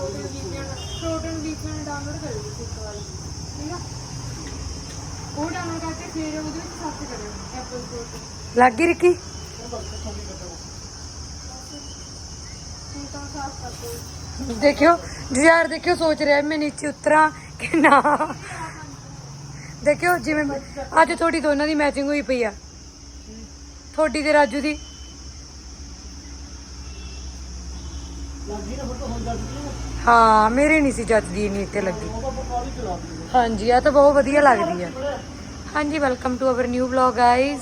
Protein VPN protein VPN download ਕਰ ਲਿਓ ਤੁਸੀਂ ਇੱਕ ਵਾਰੀ। ਠੀਕ ਆ? ਉਹ ਡਾਊਨਲੋਡ ਕਰਕੇ ਫਿਰ ਉਹਦੇ ਵਿੱਚ ਸਰਚ ਕਰਿਓ ਐਪਲ ਸਟੋਰ ਤੇ। ਲੱਗ ਗਈ ਰਿੱਕੀ? ਹੁਣ ਤਾਂ ਸਾਫ਼ ਕਰ ਦਿਓ ਦੇਖਿਓ ਜੁਝਾਰ ਦੇਖਿਓ ਸੋਚ ਰਿਹਾ ਮੈਂ ਨੀਚੇ ਉਤਰਾਂ ਕਿ ਨਾ। ਦੇਖਿਓ ਜਿਵੇਂ ਮੈਂ- ਅੱਜ ਤੁਹਾਡੀ ਦੋਨਾਂ ਦੀ ਮੈਚਿੰਗ ਹੋਈ ਪਈ ਆ। ਤੁਹਾਡੀ ਤੇ ਰਾਜੂ ਦੀ। ਹਾਂ, ਮੇਰੇ ਨਹੀਂ ਸੀ ਜੱਚਦੀ ਨਹੀਂ ਤੇ ਲੱਗੀ। ਹਾਂਜੀ, ਆ ਤਾਂ ਬਹੁਤ ਵਧੀਆ ਲੱਗਦੀ ਆ। ਹਾਂਜੀ welcome to our new vlog guys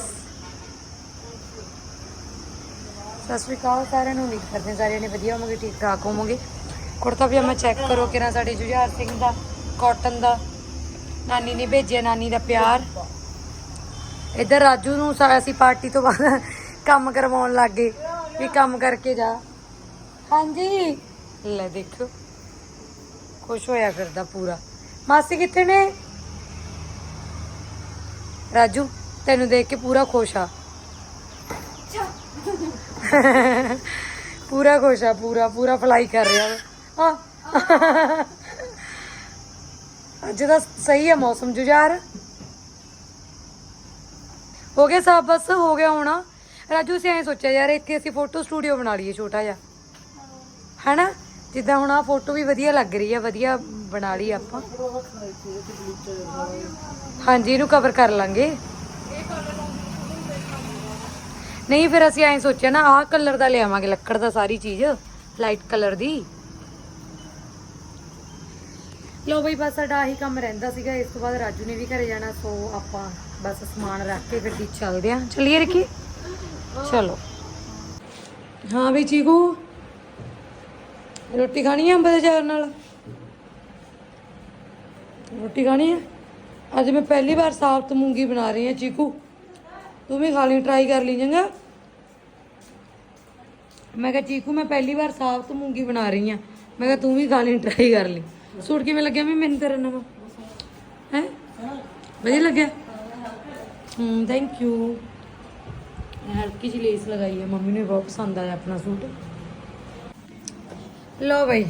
ਸਤਿ ਸ਼੍ਰੀ ਅਕਾਲ ਸਾਰਿਆਂ ਨੂੰ, ਉਮੀਦ ਕਰਦੇ ਸਾਰਿਆਂ ਨੇ ਵਧੀਆ ਹੋਵੋਗੇ, ਠੀਕ ਠਾਕ ਹੋਵੋਗੇ। ਕੁੜਤਾ ਪਜਾਮਾ ਚੈੱਕ ਕਰੋ ਕਿਰਾਂ ਸਾਡੇ ਜੁਝਾਰ ਸਿੰਘ ਦਾ ਕਾਟਨ ਦਾ। ਨਾਨੀ ਨੇ ਭੇਜਿਆ, ਨਾਨੀ ਦਾ ਪਿਆਰ। ਇੱਧਰ ਰਾਜੂ ਨੂੰ ਅਸੀਂ ਪਾਰਟੀ ਤੋਂ ਬਾਅਦ ਕੰਮ ਕਰਵਾਉਣ ਲੱਗ ਗਏ, ਵੀ ਕੰਮ ਕਰਕੇ ਜਾ। ਹਾਂਜੀ। ਲੈ ਦੇਖੋ। ਖੁਸ਼ ਹੋਇਆ ਫਿਰਦਾ ਪੂਰਾ। ਮਾਸੀ ਕਿੱਥੇ ਨੇ? ਰਾਜੂ, ਤੈਨੂੰ ਦੇਖ ਕੇ ਪੂਰਾ ਖੁਸ਼ ਆ। ਪੂਰਾ ਖੁਸ਼ ਆ, ਪੂਰਾ ਪੂਰਾ ਫਲਾਈ ਕਰ ਰਿਹਾ ਆ ਅੱਜ ਦਾ ਸਹੀ ਹੈ ਮੌਸਮ, ਜੁਝਾਰ। ਹੋ ਗਿਆ ਸਭ ਬਸ ਹੋ ਗਿਆ ਹੋਣਾ। ਰਾਜੂ, ਅਸੀਂ ਐਂ ਸੋਚਿਆ ਯਾਰ, ਇੱਥੇ ਅਸੀਂ ਫੋਟੋ ਸਟੂਡੀਓ ਬਣਾ ਲਈਏ, ਛੋਟਾ ਜਿਹਾ। ਹੈਨਾ? ਜਿੱਦਾਂ ਹੁਣ ਆ ਫੋਟੋ ਵੀ ਵਧੀਆ ਲੱਗ ਰਹੀ ਹੈ ਵਧੀਆ ਬਣਾ ਲਈ ਆਪਾਂ। ਹਾਂਜੀ, ਇਹਨੂੰ ਕਵਰ ਕਰ ਲਾਂਗੇ। ਨਹੀਂ, ਫਿਰ ਅਸੀਂ ਐਂ ਸੋਚਿਆ ਨਾ, ਆਹ ਕਲਰ ਦਾ ਲਿਆਵਾਂਗੇ, ਲੱਕੜ ਦਾ ਸਾਰੀ ਚੀਜ਼ ਲਾਈਟ ਕਲਰ ਦੀ। ਲੋ ਬਈ, ਬਸ ਸਾਡਾ ਆਹੀ ਕੰਮ ਰਹਿੰਦਾ ਸੀਗਾ, ਇਸ ਤੋਂ ਬਾਅਦ ਰਾਜੂ ਨੇ ਵੀ ਘਰੇ ਜਾਣਾ, ਸੋ ਆਪਾਂ ਬਸ ਸਮਾਨ ਰੱਖ ਕੇ ਗੱਡੀ ਚੱਲਦੇ ਆਂ। ਚੱਲੀਏ ਰਕੀ? ਚਲੋ। ਹਾਂ ਬਈ, ਚੀਕੂ? ਰੋਟੀ ਖਾਣੀ ਆ ਅੰਬ ਦੇ ਚਾਰ ਨਾਲ? ਰੋਟੀ ਖਾਣੀ ਆ? ਅੱਜ ਮੈਂ ਪਹਿਲੀ ਵਾਰ ਸਾਬਤ ਮੂੰਗੀ ਬਣਾ ਰਹੀ ਹਾਂ ਚੀਕੂ। ਤੂੰ ਵੀ ਖਾ ਲਈ ਟਰਾਈ ਕਰ ਲਈ ਚੰਗਾ। ਮੈਂ ਕਿਹਾ, ਚੀਕੂ, ਮੈਂ ਪਹਿਲੀ ਵਾਰ ਸਾਬਤ ਮੂੰਗੀ ਬਣਾ ਰਹੀ ਹਾਂ ਮੈਂ ਕਿਹਾ, ਤੂੰ ਵੀ ਖਾ ਲਈ ਟਰਾਈ ਕਰ ਲਈ। ਸੂਟ ਕਿਵੇਂ ਲੱਗਿਆ ਮੈਂ ਮੈਨੂੰ ਤੇਰਾ ਨਵਾਂ। ਹੈ? ਵਧੀਆ ਲੱਗਿਆ? ਹੂੰ ਥੈਂਕ ਯੂ ਹਲਕੀ ਜਿਹੀ ਲੇਸ ਲਗਾਈ ਹੈ ਮੰਮੀ ਨੂੰ ਵੀ ਬਹੁਤ ਪਸੰਦ ਆਇਆ ਆਪਣਾ ਸੂਟ। ਲੋ ਬਈ।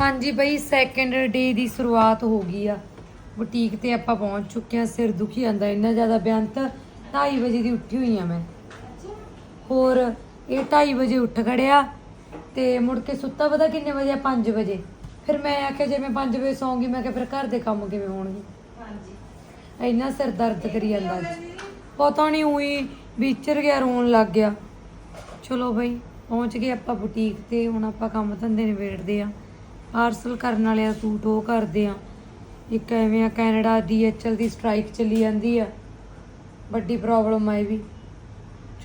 ਹਾਂਜੀ ਬਈ ਸੈਕੰਡ ਡੇ ਦੀ ਸ਼ੁਰੂਆਤ ਹੋ ਗਈ ਆ। ਬੁਟੀਕ ਤੇ ਆਪਾਂ ਪਹੁੰਚ ਚੁੱਕੇ ਆ ਸਿਰ ਦੁਖੀ ਜਾਂਦਾ ਇੰਨਾ ਜ਼ਿਆਦਾ ਬਿਆੰਤ 2:30 ਵਜੇ ਦੀ ਉੱਠੀ ਹੋਈ ਆ ਮੈਂ। ਹੋਰ ਇਹ 2:30 ਵਜੇ ਉੱਠ ਖੜਿਆ ਤੇ ਮੁੜ ਕੇ ਸੁੱਤਾ ਪਤਾ ਕਿੰਨੇ ਵਜੇ 5 ਵਜੇ। ਫਿਰ ਮੈਂ ਆਖਿਆ ਜੇ ਮੈਂ 5 ਵਜੇ ਸੌਂਗੀ ਮੈਂ ਕਿਹਾ ਫਿਰ ਘਰ ਦੇ ਕੰਮ ਕਿਵੇਂ ਹੋਣਗੇ? ਹਾਂਜੀ। ਇੰਨਾ ਸਿਰ ਦਰਦ ਕਰੀ ਜਾਂਦਾ ਪਤਾ ਨਹੀਂ ਉਹੀ ਵਿਚਰ ਗਿਆ ਰੋਣ ਲੱਗ ਗਿਆ। ਚਲੋ ਬਈ। ਪਹੁੰਚ ਗਏ ਆਪਾਂ ਬੁਟੀਕ ਤੇ, ਹੁਣ ਆਪਾਂ ਕੰਮ ਧੰਦੇ ਨਿਬੇੜਦੇ ਆ। ਪਾਰਸਲ ਕਰਨ ਵਾਲੇ ਆ, ਸੂਟ ਉਹ ਕਰਦੇ ਆ। ਇੱਕ ਐਵੇਂ ਆ ਕੈਨੇਡਾ ਦੀ ਡੀਐਚਐਲ ਦੀ ਸਟ੍ਰਾਈਕ ਚੱਲੀ ਜਾਂਦੀ ਆ। ਵੱਡੀ ਪ੍ਰੋਬਲਮ ਆ ਵੀ।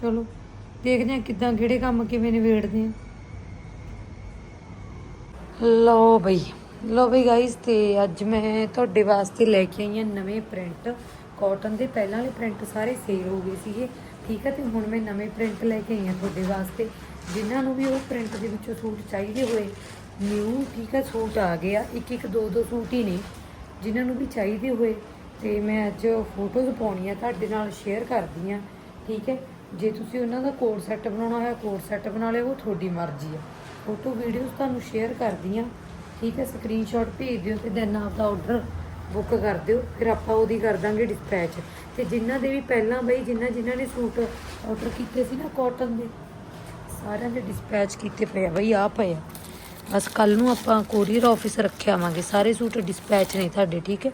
ਚਲੋ, ਦੇਖਦੇ ਆ ਕਿਦਾਂ, ਕਿਹੜੇ ਕੰਮ ਕਿਵੇਂ ਨਿਬੇੜਦੇ ਆ। ਲੋ ਬਈ ਲੋ ਬਈ ਗਾਇਸ ਤੇ ਅੱਜ ਮੈਂ ਤੁਹਾਡੇ ਵਾਸਤੇ ਲੈ ਕੇ ਆਈ ਹਾਂ ਨਵੇਂ ਪ੍ਰਿੰਟ ਕਾਟਨ ਦੇ ਪਹਿਲਾਂ ਵਾਲੇ ਪ੍ਰਿੰਟ ਸਾਰੇ ਸੇਲ ਹੋ ਗਏ ਸੀਗੇ। ਠੀਕ ਆ, ਤੇ ਹੁਣ ਮੈਂ ਨਵੇਂ ਪ੍ਰਿੰਟ ਲੈ ਕੇ ਆਈ ਹਾਂ ਤੁਹਾਡੇ ਵਾਸਤੇ। ਜਿਨ੍ਹਾਂ ਨੂੰ ਵੀ ਉਹ ਪ੍ਰਿੰਟ ਦੇ ਵਿੱਚੋਂ ਸੂਟ ਚਾਹੀਦੇ ਹੋਏ ਨਿਊ ਠੀਕ ਹੈ ਸੂਟ ਆ ਗਏ ਆ, ਇੱਕ ਇੱਕ ਦੋ ਦੋ ਸੂਟ ਹੀ ਨੇ, ਜਿਨ੍ਹਾਂ ਨੂੰ ਵੀ ਚਾਹੀਦੇ ਹੋਏ, ਤੇ ਮੈਂ ਅੱਜ ਫੋਟੋਜ਼ ਪਾਉਣੀਆਂ, ਤੁਹਾਡੇ ਨਾਲ ਸ਼ੇਅਰ ਕਰਦੀ ਆ, ਠੀਕ ਹੈ? ਜੇ ਤੁਸੀਂ ਉਹਨਾਂ ਦਾ ਕੋਡ ਸੈੱਟ ਬਣਾਉਣਾ ਹੋਇਆ ਕੋਡ ਸੈੱਟ ਬਣਾ ਲਿਓ, ਉਹ ਤੁਹਾਡੀ ਮਰਜ਼ੀ ਆ। ਫੋਟੋ ਵੀਡੀਓਜ਼ ਤੁਹਾਨੂੰ ਸ਼ੇਅਰ ਕਰਦੀ ਆ, ਠੀਕ ਹੈ? ਸਕਰੀਨਸ਼ਾਟ ਭੇਜ ਦਿਓ ਤੇ ਦੈਨ ਆਪਦਾ ਆਰਡਰ ਬੁੱਕ ਕਰ ਦਿਓ, ਫਿਰ ਆਪਾਂ ਉਹਦੀ ਕਰ ਦਾਂਗੇ ਡਿਸਪੈਚ ਤੇ ਜਿਨ੍ਹਾਂ ਦੇ ਵੀ ਪਹਿਲਾਂ ਬਈ, ਜਿਨ੍ਹਾਂ ਜਿਨ੍ਹਾਂ ਨੇ ਸੂਟ ਆਰਡਰ ਕੀਤੇ ਸੀ ਨਾ ਕਾਟਨ ਦੇ ਸਾਰਿਆਂ ਦੇ ਡਿਸਪੈਚ ਕੀਤੇ ਪਏ ਆ ਬਈ, ਆ ਪਏ ਆ। ਬਸ ਕੱਲ ਨੂੰ ਆਪਾਂ ਕੋਰੀਅਰ ਆਫਿਸ ਰੱਖਿਆ ਆਵਾਂਗੇ। ਸਾਰੇ ਸੂਟ ਡਿਸਪੈਚ ਨੇ ਤੁਹਾਡੇ, ਠੀਕ ਹੈ?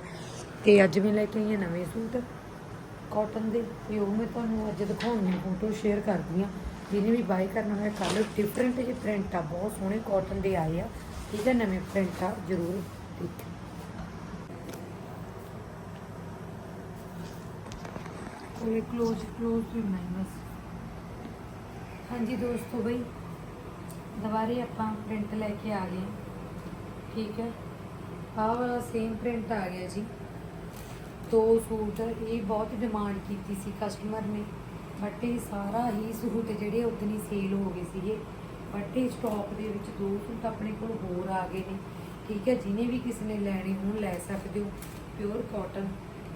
ਤੇ ਅੱਜ ਮੈਂ ਲੈ ਕੇ ਆਈ ਹਾਂ ਨਵੇਂ ਸੂਟ। ਕਾਟਨ ਦੇ। ਤੇ ਉਹ ਮੈਂ ਤੁਹਾਨੂੰ ਅੱਜ ਦਿਖਾਉਣੀ ਫੋਟੋ ਸ਼ੇਅਰ ਕਰਦੀ ਆ ਜਿਹਨੇ ਵੀ ਬਾਈ ਕਰਨਾ ਹੋਇਆ, ਕੱਲ ਡਿਫਰੈਂਟ ਜਿਹੇ ਪ੍ਰਿੰਟ ਆ, ਬਹੁਤ ਸੋਹਣੇ ਕਾਟਨ ਦੇ ਆਏ ਆ। ਠੀਕ ਹੈ, ਨਵੇਂ ਪ੍ਰਿੰਟ ਆ, ਜ਼ਰੂਰ ਦੇਖੋ ਇਹ ক্লোਜ਼ ক্লোਜ਼ ਨਹੀਂ ਬਸ। ਹਾਂਜੀ ਦੋਸਤੋ ਬਈ, ਦੁਬਾਰੇ ਆਪਾਂ ਪ੍ਰਿੰਟ ਲੈ ਕੇ ਆ ਗਏ। ਠੀਕ ਹੈ? ਆਹ ਵਾਲਾ ਸੇਮ ਪ੍ਰਿੰਟ ਆ ਗਿਆ ਜੀ। ਦੋ ਸੂਟ, ਇਹ ਬਹੁਤ ਡਿਮਾਂਡ ਕੀਤੀ ਸੀ ਕਸਟਮਰ ਨੇ। ਬਟ ਇਹ ਸਾਰਾ ਹੀ ਸੂਟ ਜਿਹੜੇ ਉਦਣੀ ਸੇਲ ਹੋ ਗਏ ਸੀਗੇ। ਬਟ ਇਹ ਸਟਾਕ ਦੇ ਵਿੱਚ ਦੋ ਸੂਟ ਆਪਣੇ ਕੋਲ ਹੋਰ ਆ ਗਏ ਨੇ। ਠੀਕ ਹੈ? ਜਿਹਨੇ ਵੀ ਕਿਸੇ ਨੇ ਲੈਣੇ ਹੋਣ, ਲੈ ਸਕਦੇ ਹੋ। ਪਿਓਰ ਕਾਟਨ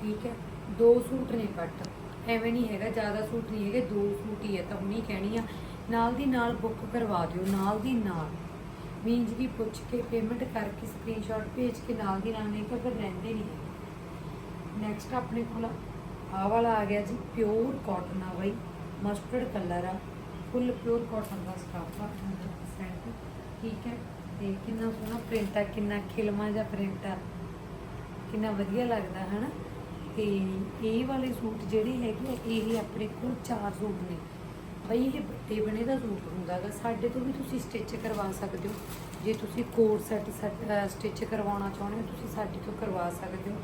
ਠੀਕ ਹੈ? ਦੋ ਸੂਟ ਨੇ ਬਟ ਐਵੇਂ ਨਹੀਂ ਹੈਗਾ, ਜ਼ਿਆਦਾ ਸੂਟ ਨਹੀਂ ਹੈਗੇ, ਦੋ ਸੂਟ ਹੀ ਹੈ ਤਾਂ ਹੁਣੀ ਕਹਿਣੀ ਆ। ਨਾਲ ਦੀ ਨਾਲ ਬੁੱਕ ਕਰਵਾ ਦਿਓ, ਨਾਲ ਦੀ ਨਾਲ। ਮੀਨਸ ਵੀ ਪੁੱਛ ਕੇ ਪੇਮੈਂਟ ਕਰਕੇ ਸਕਰੀਨਸ਼ਾਟ ਭੇਜ ਕੇ ਨਾਲ ਦੀ ਨਾਲ, ਨਹੀਂ ਤਾਂ ਫਿਰ ਰਹਿੰਦੇ ਨਹੀਂ ਹੈਗੇ। ਨੈਕਸਟ ਆਪਣੇ ਕੋਲ ਆਹ ਵਾਲਾ ਆ ਗਿਆ ਜੀ ਪਿਓਰ ਕਾਟਨ ਆ ਬਈ ਮਸਟਰਡ ਕਲਰ ਆ। ਫੁੱਲ ਪਿਓਰ ਕਾਟਨ ਦਾ ਸਕਾਫ ਆ 100% ਠੀਕ ਹੈ, ਤੇ ਕਿੰਨਾ ਸੋਹਣਾ ਪ੍ਰਿੰਟ ਆ, ਕਿੰਨਾ ਖਿਲਮਾ ਜਿਹਾ ਪ੍ਰਿੰਟ ਆ। ਕਿੰਨਾ ਵਧੀਆ ਲੱਗਦਾ, ਹਨਾ? ਤੇ ਇਹ ਵਾਲੇ ਸੂਟ ਜਿਹੜੇ ਹੈਗੇ ਆ, ਇਹ ਆਪਣੇ ਕੋਲ ਚਾਰ ਸੂਟ ਨੇ। ਬਈ ਇਹ ਵੱਡੇ ਬਣੇ ਦਾ ਸੂਟ ਹੁੰਦਾਗਾ। ਸਾਡੇ ਤੋਂ ਵੀ ਤੁਸੀਂ ਸਟਿਚ ਕਰਵਾ ਸਕਦੇ ਹੋ। ਜੇ ਤੁਸੀਂ ਕੋਟ ਸੈਟ ਸਟਿਚ ਕਰਵਾਉਣਾ ਚਾਹੁੰਦੇ ਹੋ ਤੁਸੀਂ ਸਾਡੇ ਤੋਂ ਕਰਵਾ ਸਕਦੇ ਹੋ।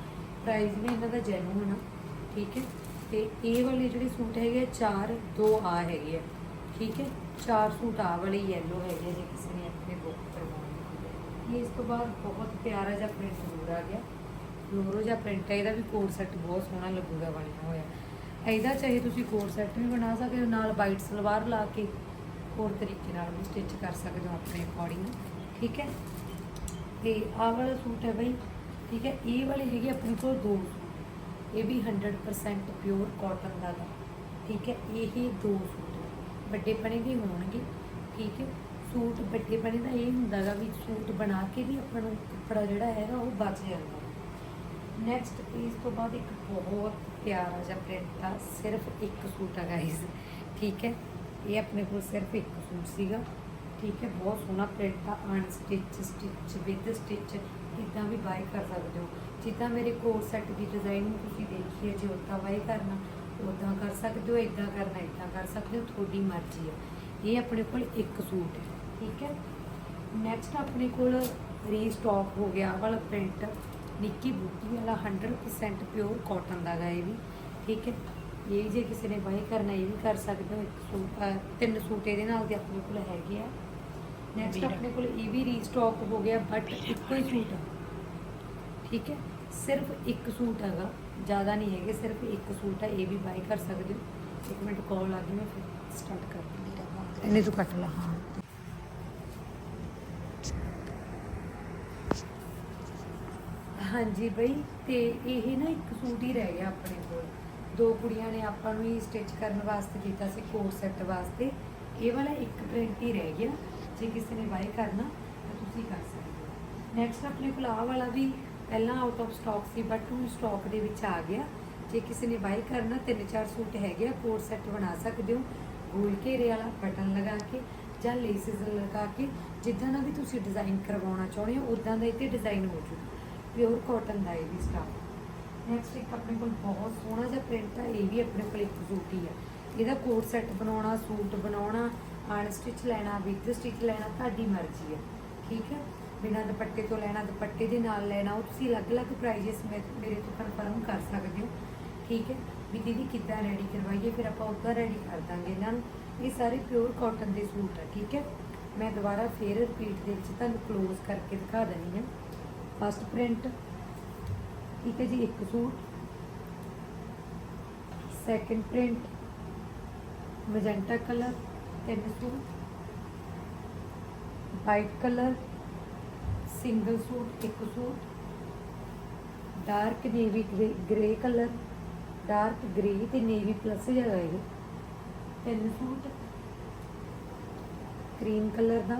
ਪ੍ਰਾਈਸ ਵੀ ਇਹਨਾਂ ਦਾ ਜੈਨੂਨ ਆ ਠੀਕ ਹੈ? ਤੇ ਇਹ ਵਾਲੇ ਜਿਹੜੇ ਸੂਟ ਹੈਗੇ ਆ, ਚਾਰ ਦੋ ਆ ਹੈਗੇ ਆ ਠੀਕ ਹੈ? ਚਾਰ ਸੂਟ ਆ ਵਾਲੇ ਯੈਲੋ ਹੈਗੇ ਆ, ਜੇ ਕਿਸੇ ਨੇ ਆਪਣੇ ਬੁੱਕ ਕਰਵਾਉਣੇ ਇਹ ਇਸ ਤੋਂ ਬਾਅਦ ਬਹੁਤ ਪਿਆਰਾ ਜਿਹਾ ਪ੍ਰਿੰਟ ਜ਼ਰੂਰ ਆ ਗਿਆ। ਲੋਰੋ ਜਾਂ ਪ੍ਰਿੰਟ ਹੈ, ਇਹਦਾ ਵੀ ਕੋਟ ਸੈੱਟ ਬਹੁਤ ਸੋਹਣਾ ਲੱਗੂਗਾ ਬਣਿਆ ਹੋਇਆ। ਇਹਦਾ ਚਾਹੇ ਤੁਸੀਂ ਕੋਡ ਸੈੱਟ ਵੀ ਬਣਾ ਸਕਦੇ ਹੋ, ਨਾਲ ਵਾਈਟ ਸਲਵਾਰ ਲਾ ਕੇ ਹੋਰ ਤਰੀਕੇ ਨਾਲ ਵੀ ਸਟਿਚ ਕਰ ਸਕਦੇ ਹੋ ਆਪਣੇ ਅਕੋਰਡਿੰਗ ਠੀਕ ਹੈ? ਤੇ ਆਹ ਵਾਲਾ ਸੂਟ ਹੈ ਬਈ, ਠੀਕ ਹੈ? ਇਹ ਵਾਲੇ ਹੈਗੇ ਆਪਣੇ ਕੋਲ ਦੋ ਸੂਟ। ਇਹ ਵੀ 100% ਪਿਓਰ ਕਾਟਨ ਦਾ ਗਾ ਠੀਕ ਹੈ? ਇਹ ਦੋ ਸੂਟ ਵੱਡੇ ਪਣੇ ਦੇ ਹੋਣਗੇ। ਠੀਕ ਹੈ? ਸੂਟ ਵੱਡੇ ਪਣੇ ਦਾ ਇਹ ਹੁੰਦਾਗਾ ਵੀ ਸੂਟ ਬਣਾ ਕੇ ਵੀ ਆਪਣਾ ਕੱਪੜਾ ਜਿਹੜਾ ਹੈਗਾ ਉਹ ਬਚ ਜਾਂਦਾ। ਨੈਕਸਟ ਇਸ ਤੋਂ ਬਾਅਦ ਇੱਕ ਬਹੁਤ ਪਿਆਰਾ ਜਿਹਾ ਪ੍ਰਿੰਟ ਆ ਸਿਰਫ ਇੱਕ ਸੂਟ ਆ ਗਾਇਜ਼ ਠੀਕ ਹੈ? ਇਹ ਆਪਣੇ ਕੋਲ ਸਿਰਫ ਇੱਕ ਸੂਟ ਸੀਗਾ। ਠੀਕ ਹੈ? ਬਹੁਤ ਸੋਹਣਾ ਪ੍ਰਿੰਟ ਆ ਅਨਸਟਿਚ ਸਟਿਚ ਵਿਦ ਸਟਿਚ ਇਦਾਂ ਵੀ ਬਾਈ ਕਰ ਸਕਦੇ ਹੋ। ਜਿੱਦਾਂ ਮੇਰੇ ਕੋਰ ਸੈੱਟ ਦੀ ਡਿਜ਼ਾਈਨ ਤੁਸੀਂ ਦੇਖੀ ਹੈ ਜੇ ਉਦਾਂ ਬਾਈ ਕਰਨਾ, ਉਦਾਂ ਕਰ ਸਕਦੇ ਹੋ ਇਦਾਂ ਕਰਨਾ ਇਦਾਂ ਕਰ ਸਕਦੇ ਹੋ, ਤੁਹਾਡੀ ਮਰਜ਼ੀ ਹੈ ਇਹ ਆਪਣੇ ਕੋਲ ਇੱਕ ਸੂਟ ਹੈ। ਠੀਕ ਹੈ? ਨੈਕਸਟ ਆਪਣੇ ਕੋਲ ਰੀਸਟਾਕ ਹੋ ਗਿਆ ਵਾਲਾ ਪ੍ਰਿੰਟ ਨਿੱਕੀ ਬੂਟੀ ਵਾਲਾ 100% ਪਿਓਰ ਕਾਟਨ ਦਾ ਗਾ ਇਹ ਵੀ ਠੀਕ ਹੈ? ਇਹ ਜੇ ਕਿਸੇ ਨੇ ਬਾਈ ਕਰਨਾ ਇਹ ਵੀ ਕਰ ਸਕਦੇ ਹੋ। ਇੱਕ ਸੂਟ ਤਿੰਨ ਸੂਟ ਇਹਦੇ ਨਾਲ ਦੇ ਆਪਣੇ ਕੋਲ ਹੈਗੇ ਆ। ਨੈਕਸਟ ਆਪਣੇ ਕੋਲ ਇਹ ਵੀ ਰੀਸਟਾਕ ਹੋ ਗਿਆ ਬਟ ਇੱਕੋ ਹੀ ਸੂਟ ਆ। ਠੀਕ ਹੈ? ਸਿਰਫ ਇੱਕ ਸੂਟ ਹੈਗਾ ਜ਼ਿਆਦਾ ਨਹੀਂ ਹੈਗੇ ਸਿਰਫ ਇੱਕ ਸੂਟ ਹੈ ਇਹ ਵੀ ਬਾਈ ਕਰ ਸਕਦੇ ਹੋ। ਇੱਕ ਮਿੰਟ ਕਾਲ ਆ ਗਈ ਮੈਂ ਫਿਰ ਸਟਾਰਟ ਕਰ ਦਿੰਦੀ ਇਹਨੇ ਤੂੰ ਕੱਟ ਲਾ ਹਾਂ। ਹਾਂਜੀ ਬਈ, ਤੇ ਇਹ ਨਾ ਇੱਕ ਸੂਟ ਹੀ ਰਹਿ ਗਿਆ ਆਪਣੇ ਕੋਲ। ਦੋ ਕੁੜੀਆਂ ਨੇ ਆਪਾਂ ਨੂੰ ਹੀ ਸਟਿਚ ਕਰਨ ਵਾਸਤੇ ਕੀਤਾ ਸੀ ਕੋਟ ਸੈੱਟ ਵਾਸਤੇ। ਇਹ ਵਾਲਾ ਇੱਕ ਪ੍ਰਿੰਟ ਹੀ ਰਹਿ ਗਿਆ। ਜੇ ਕਿਸੇ ਨੇ ਬਾਈ ਕਰਨਾ, ਤਾਂ ਤੁਸੀਂ ਕਰ ਸਕਦੇ ਹੋ। ਨੈਕਸਟ ਆਪਣੇ ਕੋਲ ਆਹ ਵਾਲਾ ਵੀ ਪਹਿਲਾਂ ਆਊਟ ਆਫ ਸਟਾਕ ਸੀ ਬਟ ਹੁਣ ਸਟਾਕ ਦੇ ਵਿੱਚ ਆ ਗਿਆ। ਜੇ ਕਿਸੇ ਨੇ ਬਾਈ ਕਰਨਾ, ਤਿੰਨ ਚਾਰ ਸੂਟ ਹੈਗੇ ਆ ਕੋਟ ਸੈੱਟ ਬਣਾ ਸਕਦੇ ਹੋ। ਗੋਲ ਘੇਰੇ ਵਾਲਾ, ਬਟਨ ਲਗਾ ਕੇ ਜਾਂ ਲੇਸਿਸ ਲਗਾ ਕੇ, ਜਿੱਦਾਂ ਦਾ ਵੀ ਤੁਸੀਂ ਡਿਜ਼ਾਈਨ ਕਰਵਾਉਣਾ ਚਾਹੁੰਦੇ ਹੋ ਉਦਾਂ ਦਾ ਇੱਥੇ ਤੇ ਡਿਜ਼ਾਈਨ ਹੋ ਜੂ। ਪਿਓਰ ਕਾਟਨ ਦਾ ਇਹ ਵੀ ਸਟਾਫ ਨੈਕਸਟ ਇੱਕ ਆਪਣੇ ਕੋਲ ਬਹੁਤ ਸੋਹਣਾ ਜਿਹਾ ਪ੍ਰਿੰਟ ਆ, ਇਹ ਵੀ ਆਪਣੇ ਕੋਲ ਇੱਕ ਸੂਟ ਹੀ ਆ। ਇਹਦਾ ਕੋਟ ਸੈੱਟ ਬਣਾਉਣਾ, ਸੂਟ ਬਣਾਉਣਾ ਆਣ ਸਟਿਚ ਲੈਣਾ ਵਿਦ ਸਟਿਚ ਲੈਣਾ, ਤੁਹਾਡੀ ਮਰਜ਼ੀ ਹੈ ਠੀਕ ਹੈ? ਬਿਨਾਂ ਦੁਪੱਟੇ ਤੋਂ ਲੈਣਾ, ਦੁਪੱਟੇ ਦੇ ਨਾਲ ਲੈਣਾ, ਉਹ ਤੁਸੀਂ ਅਲੱਗ-ਅਲੱਗ ਪ੍ਰਾਈजेस ਮੇਰੇ ਤੋਂ ਕਨਫਰਮ ਕਰ ਸਕਦੇ ਹੋ। ਠੀਕ ਹੈ? ਵੀ ਦੀਦੀ ਕਿੱਦਾਂ ਰੈਡੀ ਕਰਵਾਈਏ, ਫਿਰ ਆਪਾਂ ਉੱਦਾਂ ਰੈਡੀ ਕਰ ਦਾਂਗੇ ਇਹਨਾਂ ਨੂੰ। ਇਹ ਸਾਰੇ ਪਿਓਰ ਕਾਟਨ ਦੇ ਸੂਟ ਆ, ਠੀਕ ਹੈ? ਮੈਂ ਦੁਬਾਰਾ ਫੇਰ ਰਿਪੀਟ ਦੇ ਵਿੱਚ ਤੁਹਾਨੂੰ ਕਲੋਜ਼ ਕਰਕੇ ਦਿਖਾ ਦਿੰਦੀ ਹਾਂ। ਫਸਟ ਪ੍ਰਿੰਟ, ਠੀਕ ਹੈ ਜੀ, ਇੱਕ suit. Second print, magenta colour, ਤਿੰਨ suit. White colour, single suit, ਇੱਕ suit. Dark navy grey colour, dark grey ਤੇ ਨੇਵੀ ਪਲੱਸ ਜਿਹਾ ਇਹ। ਤਿੰਨ ਸੂਟ। ਕਰੀਮ ਕਲਰ ਦਾ,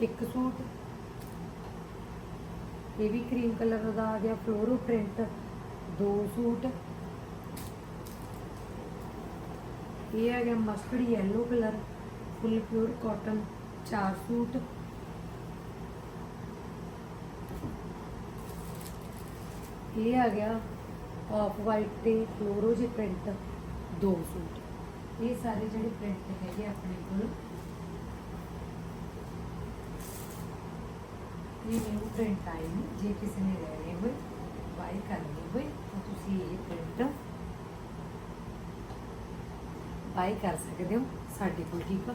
ਇੱਕ ਸੂਟ। ਇਹ ਵੀ ਕਰੀਮ ਕਲਰ ਦਾ ਆ ਗਿਆ ਫਲੋਰੋ ਪ੍ਰਿੰਟ ਦੋ ਸੂਟ। ਇਹ ਆ ਗਿਆ mustard yellow colour full pure cotton ਚਾਰ ਸੂਟ। ਇਹ ਆ ਗਿਆ ਆਫ ਵਾਈਟ ਤੇ ਫਲੋਰੋ ਜੇ ਪ੍ਰਿੰਟ ਦੋ ਸੂਟ। ਇਹ ਸਾਰੇ ਜਿਹੜੇ ਪ੍ਰਿੰਟ ਹੈਗੇ ਆਪਣੇ ਕੋਲ। ਇਹ ਨਿਊ ਪ੍ਰਿੰਟ ਆਏ ਨੇ। ਜੇ ਕਿਸੇ ਨੇ ਲੈਣੇ ਹੋਏ ਬਾਈ ਕਰਨੀ ਹੋਏ ਤਾਂ ਤੁਸੀਂ ਇਹ ਪ੍ਰਿੰਟ ਬਾਈ ਕਰ ਸਕਦੇ ਹੋ। ਸਾਡੇ ਕੋਲ ਠੀਕ ਆ।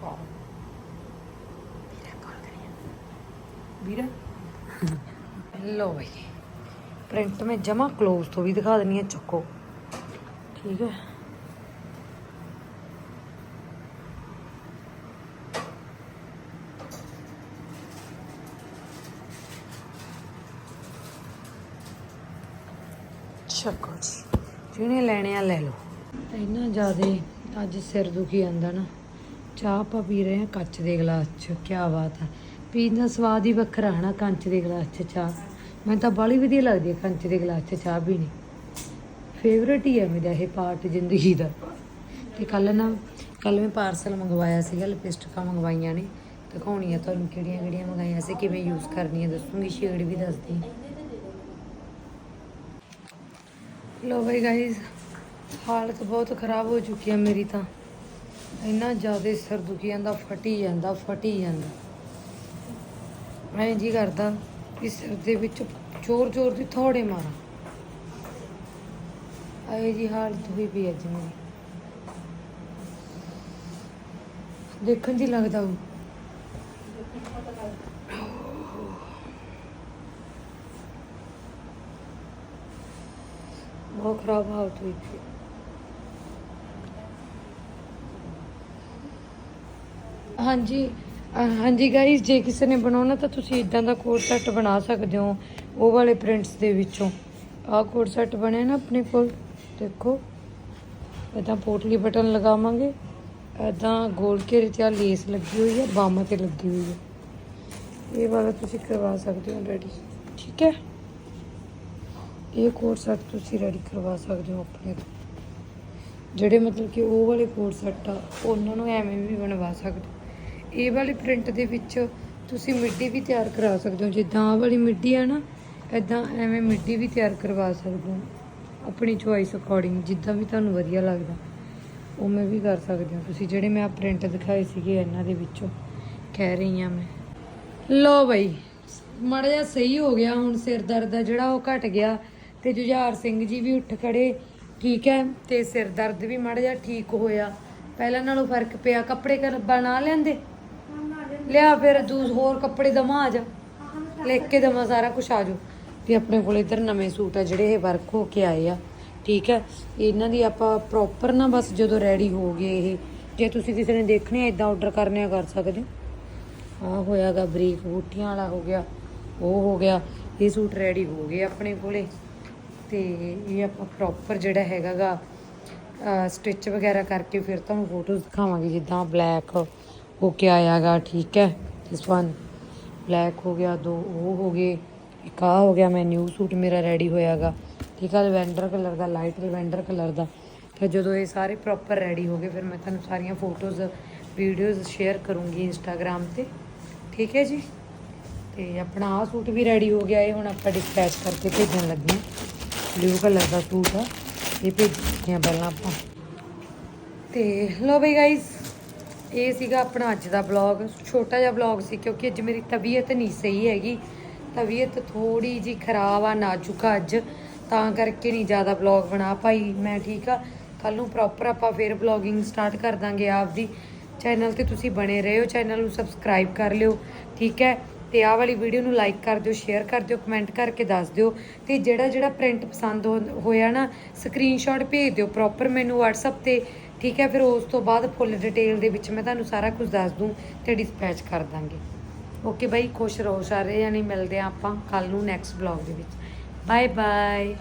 ਕਾਲ ਵੀਰਾ? ਲੋ ਬਈ। ਪ੍ਰਿੰਟ ਮੈਂ ਜਮਾ ক্লোਜ਼ ਤੋਂ ਵੀ ਦਿਖਾ ਦਿੰਨੀ ਆ ਚੱਕੋ। ਠੀਕ ਹੈ। ਚੱਕੋ ਜੀ ਜਿਹਨੇ ਲੈਣੇ ਆ ਲੈ ਲਓ। ਇੰਨਾ ਜ਼ਿਆਦੇ ਅੱਜ ਸਿਰ ਦੁਖੀ ਜਾਂਦਾ ਨਾ। ਚਾਹ ਆਪਾਂ ਪੀ ਰਹੇ ਹਾਂ ਕੱਚ ਦੇ ਗਲਾਸ 'ਚ ਕੀ ਬਾਤ ਹੈ ਪੀਣ ਦਾ ਸਵਾਦ ਹੀ ਵੱਖਰਾ ਹੈ ਨਾ ਕੰਚ ਦੇ ਗਲਾਸ 'ਚ ਚਾਹ। ਮੈਨੂੰ ਤਾਂ ਬਾਲੀ ਵਧੀਆ ਲੱਗਦੀ ਹੈ ਕੰਚ ਦੇ ਗਲਾਸ 'ਚ ਚਾਹ ਪੀਣੀ। ਫੇਵਰੇਟ ਹੀ ਹੈ ਮੇਰਾ ਇਹ ਪਾਰਟ ਜ਼ਿੰਦਗੀ ਦਾ। ਤੇ ਕੱਲ ਨਾ, ਕੱਲ ਮੈਂ ਪਾਰਸਲ ਮੰਗਵਾਇਆ ਸੀਗਾ, ਲਿਪਸਟਿਕਾਂ ਮੰਗਵਾਈਆਂ ਨੇ। ਦਿਖਾਉਣੀਆਂ ਤੁਹਾਨੂੰ ਕਿਹੜੀਆਂ ਕਿਹੜੀਆਂ ਮੰਗਾਈਆਂ ਸੀ, ਕਿਵੇਂ ਯੂਜ਼ ਕਰਨੀਆਂ, ਦੱਸੂਗੀ ਸ਼ੇਡ ਵੀ ਦੱਸਦੀ। ਲੋ ਬਈ ਗਾਇਜ਼ ਹਾਲਤ ਬਹੁਤ ਖਰਾਬ ਹੋ ਚੁੱਕੀ ਹੈ ਮੇਰੀ ਤਾਂ। ਇੰਨਾ ਜ਼ਿਆਦਾ ਸਿਰ ਦੁਖੀ ਜਾਂਦਾ, ਫਟੀ ਜਾਂਦਾ ਫਟੀ ਜਾਂਦਾ। ਐਂ ਜੀ ਕਰਦਾ ਕਿ ਸਿਰ ਦੇ ਵਿੱਚ ਜ਼ੋਰ ਜ਼ੋਰ ਦੀ ਥੋੜੇ ਮਾਰਾਂ। ਆਏ ਜੀ ਹਾਲਤ ਹੋਈ ਪਈ ਅੱਜ ਮੇਰੀ। ਦੇਖਣ ਜੀ ਲੱਗਦਾ ਉਹ ਬਹੁਤ ਖਰਾਬ ਹਾਲਤ ਹੋਈ ਪਈ ਹਾਂਜੀ ਹਾਂਜੀ ਗਾਇਸ ਜੇ ਕਿਸੇ ਨੇ ਬਣਾਉਣਾ ਤਾਂ ਤੁਸੀਂ ਇਦਾਂ ਦਾ ਕੋਟ ਸੈੱਟ ਬਣਾ ਸਕਦੇ ਹੋ, ਉਹ ਵਾਲੇ ਪ੍ਰਿੰਟਸ ਦੇ ਵਿੱਚੋਂ। ਆਹ ਕੋਟ ਸੈੱਟ ਬਣਿਆ ਨਾ ਆਪਣੇ ਕੋਲ, ਦੇਖੋ। ਇਦਾਂ ਪੋਟਲੀ ਬਟਨ ਲਗਾਵਾਂਗੇ। ਇਦਾਂ ਗੋਲ ਘੇਰੇ ਤੇ ਆ ਲੇਸ ਲੱਗੀ ਹੋਈ ਹੈ, ਬਾਹਾਂ ਤੇ ਲੱਗੀ ਹੋਈ ਹੈ। ਇਹ ਵਾਲਾ ਤੁਸੀਂ ਕਰਵਾ ਸਕਦੇ ਹੋ ਰੈਡੀ ਠੀਕ ਹੈ? ਇਹ ਕੋਟ ਸੈੱਟ ਤੁਸੀਂ ਰੈਡੀ ਕਰਵਾ ਸਕਦੇ ਹੋ ਆਪਣੇ ਤੋਂ। ਜਿਹੜੇ ਮਤਲਬ ਕਿ ਉਹ ਵਾਲੇ ਕੋਡ ਸੈੱਟ ਆ, ਉਹਨਾਂ ਨੂੰ ਐਵੇਂ ਵੀ ਬਣਵਾ ਸਕਦੇ ਹੋ। ਇਹ ਵਾਲੇ ਪ੍ਰਿੰਟ ਦੇ ਵਿੱਚ ਤੁਸੀਂ ਮਿੱਡੀ ਵੀ ਤਿਆਰ ਕਰਾ ਸਕਦੇ ਹੋ। ਜਿੱਦਾਂ ਆਹ ਵਾਲੀ ਮਿੱਡੀ ਆ ਨਾ ਇਦਾਂ ਐਵੇਂ ਮਿੱਡੀ ਵੀ ਤਿਆਰ ਕਰਵਾ ਸਕਦੇ ਹੋ। ਆਪਣੀ ਚੋਇਸ ਅਕੋਰਡਿੰਗ ਜਿੱਦਾਂ ਵੀ ਤੁਹਾਨੂੰ ਵਧੀਆ ਲੱਗਦਾ। ਉਵੇਂ ਵੀ ਕਰ ਸਕਦੇ ਹੋ। ਤੁਸੀਂ ਜਿਹੜੇ ਮੈਂ ਆ ਪ੍ਰਿੰਟ ਦਿਖਾਏ ਸੀਗੇ ਇਹਨਾਂ ਦੇ ਵਿੱਚੋਂ, ਕਹਿ ਰਹੀ ਹਾਂ ਮੈਂ। ਲੋ ਬਈ, ਮਾੜਾ ਜਿਹਾ ਸਹੀ ਹੋ ਗਿਆ। ਹੁਣ ਸਿਰ ਦਰਦ ਆ ਜਿਹੜਾ, ਉਹ ਘਟ ਗਿਆ। ਤੇ ਜੁਝਾਰ ਸਿੰਘ ਜੀ ਵੀ ਉੱਠ ਖੜੇ, ਠੀਕ ਹੈ, ਤੇ ਸਿਰ ਦਰਦ ਵੀ ਮਾੜਾ ਜਿਹਾ ਠੀਕ ਹੋਇਆ। ਪਹਿਲਾਂ ਨਾਲੋਂ ਫ਼ਰਕ ਪਿਆ, ਕੱਪੜੇ ਕਰ ਬਣਾ ਲੈਂਦੇ ਲਿਆ ਫਿਰ ਦੂਸ ਹੋਰ ਕੱਪੜੇ ਦਮਾ ਆ ਜਾ ਲਿਖ ਕੇ ਦਮਾ ਸਾਰਾ ਕੁਝ ਆ ਜਾਓ ਤੇ ਆਪਣੇ ਕੋਲ ਇਧਰ ਨਵੇਂ ਸੂਟ ਆ ਜਿਹੜੇ ਇਹ ਵਰਕ ਹੋ ਕੇ ਆਏ ਆ, ਠੀਕ ਹੈ। ਇਹਨਾਂ ਦੀ ਆਪਾਂ ਪ੍ਰੋਪਰ ਨਾ ਬਸ ਜਦੋਂ ਰੈਡੀ ਹੋ ਗਏ ਇਹ। ਜੇ ਤੁਸੀਂ ਕਿਸੇ ਨੇ ਦੇਖਣੇ ਆ ਇਦਾਂ ਆਰਡਰ ਕਰਨੇ ਆ, ਕਰ ਸਕਦੇ ਹੋ। ਆ ਹੋਇਆਗਾ ਬਰੀਕ ਬੂਟੀਆਂ ਵਾਲਾ ਹੋ ਗਿਆ, ਉਹ ਹੋ ਗਿਆ। ਇਹ ਸੂਟ ਰੈਡੀ ਹੋ ਗਏ ਆਪਣੇ ਕੋਲੇ। ਤੇ ਇਹ ਆਪਾਂ ਪ੍ਰੋਪਰ ਜਿਹੜਾ ਹੈਗਾਗਾ ਸਟਿਚ ਵਗੈਰਾ ਕਰਕੇ ਫਿਰ ਤੁਹਾਨੂੰ ਫੋਟੋਜ਼ ਦਿਖਾਵਾਂਗੇ, ਜਿੱਦਾਂ ਬਲੈਕ ਹੋ ਕੇ ਆਇਆਗਾ, ਠੀਕ ਹੈ? ਇਸ ਵਨ ਬਲੈਕ ਹੋ ਗਿਆ, ਦੋ ਉਹ ਹੋ ਗਏ, ਇੱਕ ਆਹ ਹੋ ਗਿਆ, ਮੈਂ ਨਿਊ ਸੂਟ ਮੇਰਾ ਰੈਡੀ ਹੋਇਆਗਾ। ਠੀਕ ਹੈ ਲਵੈਂਡਰ ਕਲਰ ਦਾ ਲਾਈਟ ਲਵੈਂਡਰ ਕਲਰ ਦਾ। ਫਿਰ ਜਦੋਂ ਇਹ ਸਾਰੇ ਪ੍ਰੋਪਰ ਰੈਡੀ ਹੋ ਗਏ, ਫਿਰ ਮੈਂ ਤੁਹਾਨੂੰ ਸਾਰੀਆਂ ਫੋਟੋਜ਼ ਵੀਡੀਓਜ਼ ਸ਼ੇਅਰ ਕਰੂੰਗੀ ਇੰਸਟਾਗ੍ਰam ਤੇ। ਠੀਕ ਹੈ ਜੀ? ਤੇ ਆਪਣਾ ਆਹ ਸੂਟ ਵੀ ਰੈਡੀ ਹੋ ਗਿਆ, ਇਹ ਹੁਣ ਆਪਾਂ ਡਿਸਪੈਚ ਕਰਕੇ ਭੇਜਣ ਲੱਗੇ ਹਾਂ। ਬਲੂ ਕਲਰ ਦਾ ਸੂਟ ਆ, ਇਹ ਭੇਜਦੇ ਪਹਿਲਾਂ ਆਪਾਂ। ਤੇ ਲੋ ਬਈ ਗਾਇਸ ਇਹ ਸੀਗਾ ਆਪਣਾ ਅੱਜ ਦਾ ਵਲੌਗ ਛੋਟਾ ਜਿਹਾ ਵਲੌਗ ਸੀ ਕਿਉਂਕਿ ਅੱਜ ਮੇਰੀ ਤਬੀਅਤ ਨਹੀਂ ਸਹੀ ਹੈਗੀ। ਤਬੀਅਤ ਥੋੜੀ ਜੀ ਖਰਾਬ ਆ, ਨਾਜ਼ੁਕ ਆ ਅੱਜ, ਤਾਂ ਕਰਕੇ ਨਹੀਂ ਜ਼ਿਆਦਾ ਵਲੌਗ ਬਣਾ ਪਾਈ ਮੈਂ ਠੀਕ ਆ। ਕੱਲ ਨੂੰ ਪ੍ਰੋਪਰ ਆਪਾਂ ਫੇਰ ਵਲੌਗਿੰਗ ਸਟਾਰਟ ਕਰ ਦਾਂਗੇ ਆਪਦੀ। ਚੈਨਲ ਤੇ ਤੁਸੀਂ ਬਣੇ ਰਹੋ ਚੈਨਲ ਨੂੰ ਸਬਸਕ੍ਰਾਈਬ ਕਰ ਲਿਓ, ਠੀਕ ਹੈ? ਤੇ ਆਹ ਵਾਲੀ ਵੀਡੀਓ ਨੂੰ ਲਾਈਕ ਕਰ ਦਿਓ ਸ਼ੇਅਰ ਕਰ ਦਿਓ ਕਮੈਂਟ ਕਰਕੇ ਦੱਸ ਦਿਓ ਤੇ ਜਿਹੜਾ ਜਿਹੜਾ ਪ੍ਰਿੰਟ ਪਸੰਦ ਹੋ- ਹੋਇਆ ਨਾ ਸਕਰੀਨਸ਼ਾਟ ਭੇਜ ਦਿਓ ਪ੍ਰੋਪਰ ਮੈਨੂੰ WhatsApp ਤੇ, ਠੀਕ ਹੈ? ਫਿਰ ਉਸ ਤੋਂ ਬਾਅਦ ਫੁੱਲ ਡਿਟੇਲ ਦੇ ਵਿੱਚ ਮੈਂ ਤੁਹਾਨੂੰ ਸਾਰਾ ਕੁਝ ਦੱਸ ਦੂੰ ਤੇ ਡਿਸਪੈਚ ਕਰ ਦਾਂਗੇ। ਓਕੇ ਬਾਈ, ਖੁਸ਼ ਰਹੋ ਸਾਰੇ ਯਾਨੀ ਮਿਲਦੇ ਆ ਆਪਾਂ ਕੱਲ ਨੂੰ ਨੈਕਸਟ ਵਲੌਗ ਦੇ ਵਿੱਚ। Bye bye